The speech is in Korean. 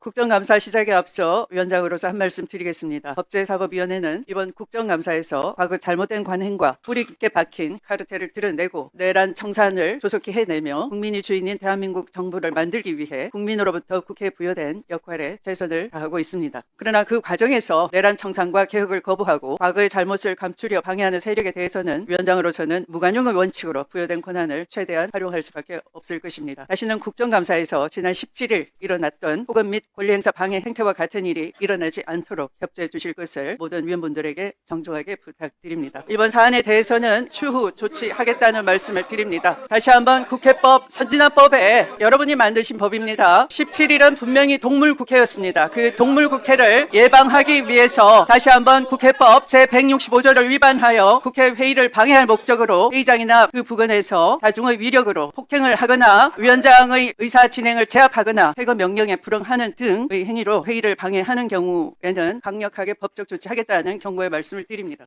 국정감사 시작에 앞서 위원장으로서 한 말씀 드리겠습니다. 법제사법위원회는 이번 국정감사에서 과거 잘못된 관행과 뿌리 깊게 박힌 카르텔을 드러내고 내란 청산을 조속히 해내며 국민이 주인인 대한민국 정부를 만들기 위해 국민으로부터 국회에 부여된 역할에 최선을 다하고 있습니다. 그러나 그 과정에서 내란 청산과 개혁을 거부하고 과거의 잘못을 감추려 방해하는 세력에 대해서는 위원장으로서는 무관용의 원칙으로 부여된 권한을 최대한 활용할 수밖에 없을 것입니다. 다시는 국정감사에서 지난 17일 일어났던 폭언 및 권리행사 방해 행태와 같은 일이 일어나지 않도록 협조해 주실 것을 모든 위원분들에게 정중하게 부탁드립니다. 이번 사안에 대해서는 추후 조치하겠다는 말씀을 드립니다. 다시 한번 국회법 선진화법에 여러분이 만드신 법입니다. 17일은 분명히 동물 국회였습니다. 그 동물 국회를 예방하기 위해서 다시 한번 국회법 제165조를 위반하여 국회 회의를 방해할 목적으로 회의장이나 그 부근에서 다중의 위력으로 폭행을 하거나 위원장의 의사 진행을 제압하거나 퇴거 명령에 불응하는 등의 행위로 회의를 방해하는 경우에는 강력하게 법적 조치하겠다는 경고의 말씀을 드립니다.